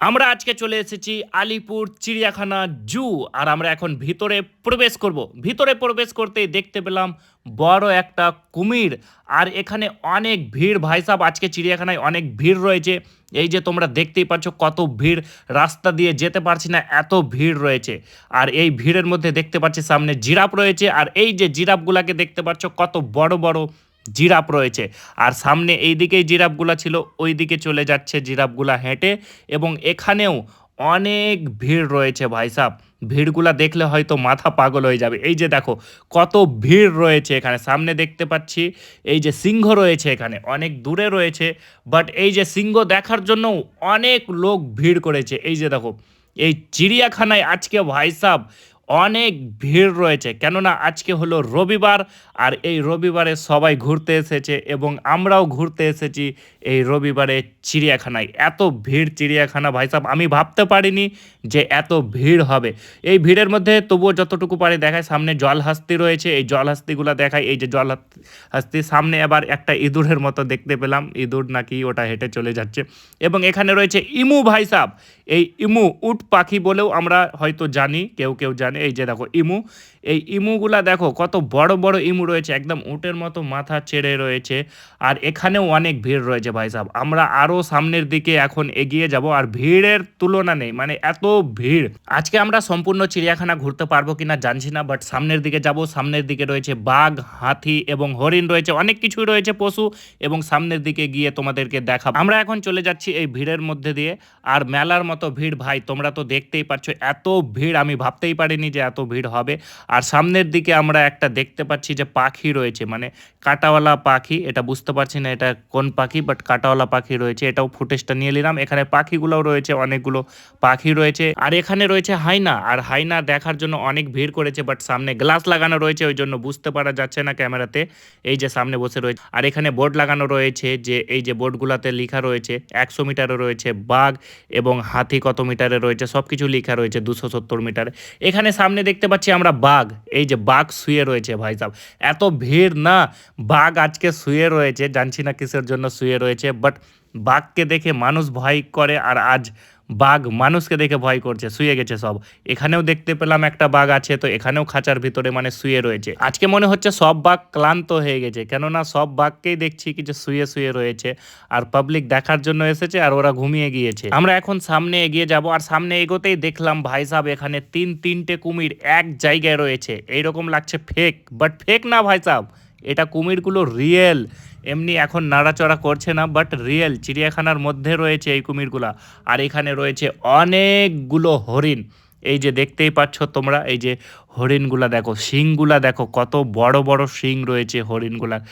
আমরা আজকে চলে এসেছি আলিপুর চিড়িয়াখানা জু, আর আমরা এখন ভিতরে প্রবেশ করব। ভিতরে প্রবেশ করতেই দেখতে পেলাম বড় একটা কুমির, আর এখানে অনেক ভিড়। ভাই সাহেব আজকে চিড়িয়াখানায় অনেক ভিড় রয়েছে। এই যে তোমরা দেখতেই পাচ্ছ কত ভিড়, রাস্তা দিয়ে যেতে পারছি না, এত ভিড় রয়েছে। আর এই ভিড়ের মধ্যে দেখতে পাচ্ছি সামনে জিরাফ রয়েছে, আর এই যে জিরাফগুলাকে দেখতে পাচ্ছ কত বড় বড় জিরাফ রয়েছে। আর সামনে এই দিকেই জিরাফগুলা ছিল, ওই দিকে চলে যাচ্ছে জিরাফগুলা হেঁটে এবং এখানেও অনেক ভিড় রয়েছে ভাই সাহ ভিড়গুলা দেখলে হয়তো মাথা পাগল হয়ে যাবে। এই যে দেখো, কত ভিড় রয়েছে এখানে। সামনে দেখতে পাচ্ছি, এই যে সিংহ রয়েছে এখানে। অনেক দূরে রয়েছে বাট এই যে সিংহ দেখার জন্য অনেক লোক ভিড় করেছে। এই যে দেখো, এই চিড়িয়াখানায় আজকে ভাই সাহ অনেক ভিড় রয়েছে। কেননা আজকে হলো রবিবার আর এই রবিবারে সবাই ঘুরতে এসেছে এবং আমরাও ঘুরতে এসেছি এই রবিবারে চিড়িয়াখানায়। এত ভিড় চিড়িয়াখানা ভাই সাহেব আমি ভাবতে পারিনি যে এত ভিড় হবে। এই ভিড়ের মধ্যে তবুও যতটুকু পারে দেখায় সামনে জল হাস্তি রয়েছে। এই জল হাস্তিগুলো দেখায় এই যে জল হাস্তির সামনে আবার একটা ইঁদুরের মতো দেখতে পেলাম। ইঁদুর নাকি ওটা হেঁটে চলে যাচ্ছে। এবং এখানে রয়েছে ইমু ভাই সাহেব এই ইমু উট পাখি বলেও আমরা হয়তো জানি, কেউ কেউ জানে। এই যে দেখো ইমু, এই ইমুগুলা দেখো কত বড় বড় ইমু রয়েছে, একদম উটের মতো মাথা ছেড়ে রয়েছে আর এখানেও অনেক ভিড় রয়েছে ভাই সাহেব আমরা আরও সামনের দিকে এখন এগিয়ে যাব আর ভিড়ের তুলনা নেই মানে এত ভিড়। আজকে আমরা সম্পূর্ণ চিড়িয়াখানা ঘুরতে পারব কিনা জানছি না বাট সামনের দিকে যাব, সামনের দিকে রয়েছে বাঘ, হাতি এবং হরিণ রয়েছে, অনেক কিছুই রয়েছে পশু এবং সামনের দিকে গিয়ে তোমাদেরকে দেখাবো। আমরা এখন চলে যাচ্ছি এই ভিড়ের মধ্যে দিয়ে আর মেলার মতো ভিড় ভাই, তোমরা তো দেখতেই পাচ্ছ, এত ভিড় আমি ভাবতেই পারিনি যে এত ভিড় হবে। আর সামনের দিকে আমরা একটা দেখতে পাচ্ছি যে পাখি রয়েছে মানে কাটাওয়ালা পাখি, এটা বুঝতে পারছি না এটা কোন পাখি বাট কাটাওয়ালা পাখি রয়েছে, এটাও ফুটেজটা নিয়ে নিলাম। এখানে পাখিগুলোও রয়েছে, অনেকগুলো পাখি রয়েছে, আর এখানে রয়েছে হাইনা। আর হাইনা দেখার জন্য অনেক ভিড় করেছে বাট সামনে গ্লাস লাগানো রয়েছে, ওই জন্য বুঝতে পারা যাচ্ছে না ক্যামেরাতে। এই যে সামনে বসে রয়েছে, আর এখানে বোর্ড লাগানো রয়েছে যে এই যে বোর্ডগুলোতে লেখা রয়েছে, একশো মিটারে রয়েছে বাঘ এবং হাতি কত মিটারে রয়েছে সব কিছু লেখা রয়েছে, দুশো সত্তর মিটারে। এখানে সামনে দেখতে পাচ্ছি আমরা বাঘ। এই যে বাঘ শুয়ে রয়েছে ভাই সাহেব এত ভিড় না, বাঘ আজকে শুয়ে রয়েছে, জানছি না কিসের জন্য শুয়ে রয়েছে বাট বাঘকে দেখে মানুষ ভয় করে আর আজ বাঘ মানুষকে দেখে ভয় করছে, শুয়ে গেছে সব। এখানেও দেখতে পেলাম একটা বাঘ আছে, তো এখানেও খাঁচার ভিতরে মানে শুয়ে রয়েছে। আজকে মনে হচ্ছে সব বাঘ ক্লান্ত হয়ে গেছে, কেননা সব বাঘকেই দেখছি কি যে শুয়ে শুয়ে রয়েছে, আর পাবলিক দেখার জন্য এসেছে আর ওরা ঘুমিয়ে গিয়েছে। আমরা এখন সামনে এগিয়ে যাব, আর সামনে এগোতেই দেখলাম ভাই সাহেব এখানে তিন তিনটে কুমির এক জায়গায় রয়েছে। এইরকম লাগছে ফেক বাট ফেক না ভাই সাহেব এটা কুমিরগুলো রিয়েল এমনি এখন নাড়াচড়া করছে না বাট রিয়েল চিড়িয়াখানার মধ্যে রয়েছে এই কুমিরগুলা। আর এখানে রয়েছে অনেকগুলো হরিণ। এই যে দেখতেই পাচ্ছ তোমরা, এই যে হরিণগুলা দেখো, শিংগুলা দেখো, কত বড় বড় শিং রয়েছে হরিণগুলার।